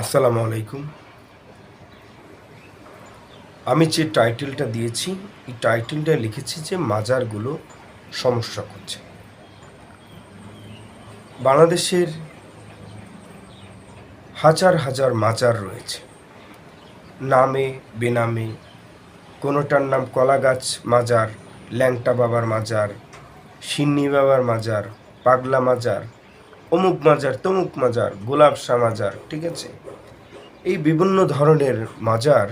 আসসালামু আলাইকুম। আমি যে টাইটেলটা দিয়েছি, এই টাইটেলটা লিখেছি যে মাজারগুলো সমস্যা করছে। বাংলাদেশের হাজার হাজার মাজার রয়েছে। নামে, বেনামে, কোনোটার নাম কলাগাছ মাজার, ল্যাংটা বাবার মাজার, সিন্নি বাবার মাজার, পাগলা মাজার অমুক মাজার, তমুক মাজার, গোলাপ শাহ মাজার, ঠিক আছে? এই বিভিন্ন ধরনের মাজার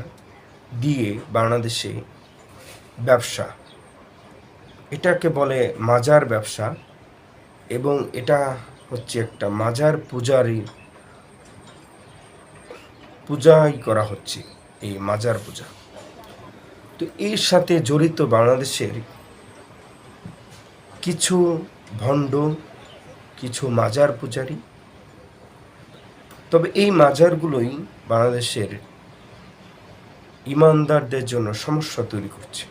দিয়ে বাংলাদেশে ব্যবসা। এটাকে বলে মাজার ব্যবসা এবং এটা হচ্ছে একটা মাজার পূজারই পূজাই করা হচ্ছে এই মাজার পূজা। তো এর সাথে জড়িত বাংলাদেশের কিছু ভণ্ড কিছু মাজার পূজারি। তবে এই মাজারগুলোই বাংলাদেশের ইমানদারদের জন্য সমস্যা তৈরি করছে।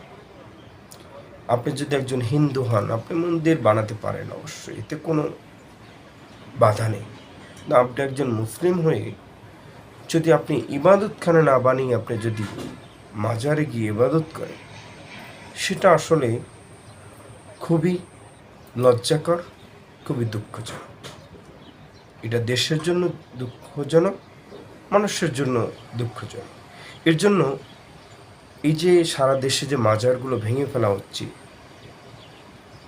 আপনি যদি একজন হিন্দু হন, আপনি মন্দির বানাতে পারেন অবশ্যই, এতে কোনো বাধা নেই। না, আপনি একজন মুসলিম হয়ে যদি আপনি ইবাদতখানা না বানিয়ে আপনি যদি মাজারে গিয়ে ইবাদত করেন, সেটা আসলে খুবই লজ্জাকর খুবই দুঃখজনক। এটা দেশের জন্য দুঃখজনক, মানুষের জন্য দুঃখজনক। এর জন্য এই যে সারা দেশে যে মাজারগুলো ভেঙে ফেলা হচ্ছে,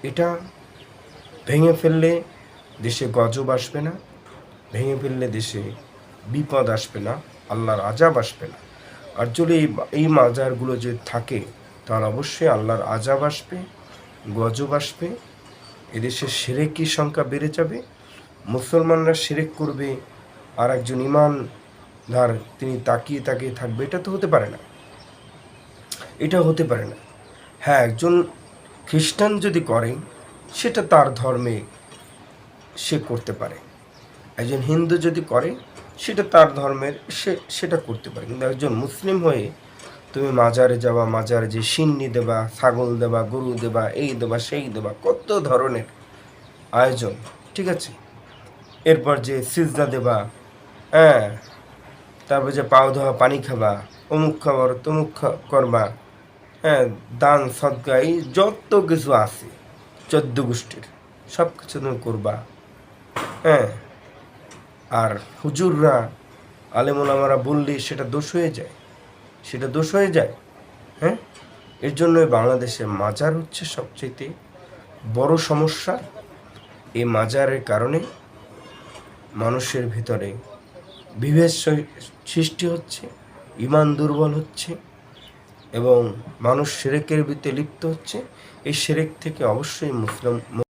এটা ভেঙে ফেললে দেশে গজব আসবে না, ভেঙে ফেললে দেশে বিপদ আসবে না, আল্লাহর আজাব আসবে না। আর যদি এই এই মাজারগুলো যে থাকে তাহলে অবশ্যই আল্লাহর আজাব আসবে, গজব আসবে এদেশে সেরেকি সংখ্যা বেড়ে যাবে, মুসলমানরা সেরেক করবে, আর একজন ইমানদার তিনি তাকিয়ে তাকিয়ে থাকবে, এটা তো হতে পারে না। এটা হতে পারে না। হ্যাঁ একজন খ্রিস্টান যদি করে, সেটা তার ধর্মে সে করতে পারে। একজন হিন্দু যদি করে, সেটা তার ধর্মের সে, সেটা করতে পারে। কিন্তু একজন মুসলিম হয়ে তুমি মাজারে যাওয়া মাজারে যে সিন্নি দেবা, ছাগল দেবা, গরু দেবা, এই দেবা, সেই দেবা, কত ধরনের আয়োজন, ঠিক আছে? এরপর যে সিজদা দেবা হ্যাঁ তারপর যে পাও ধোয়া পানি খাবা, অমুক খাবার তমুক করবা হ্যাঁ দান, সদকা, এই যত কিছু আছে, চোদ্দ গোষ্ঠীর সব কিছু তুমি করবা হ্যাঁ? আর হুজুররা আলেমুল আমরা বললে সেটা দোষ হয়ে যায়। সেটা দোষ হয়ে যায় হ্যাঁ? এর জন্য বাংলাদেশে মাজার হচ্ছে সবচেয়ে বড় সমস্যা। এই মাজারের কারণে মানুষের ভিতরে বিভেদ সৃষ্টি হচ্ছে, ইমান দুর্বল হচ্ছে এবং মানুষ সেরেকের ভিতরে লিপ্ত হচ্ছে। এই সেরেক থেকে অবশ্যই মুসলিম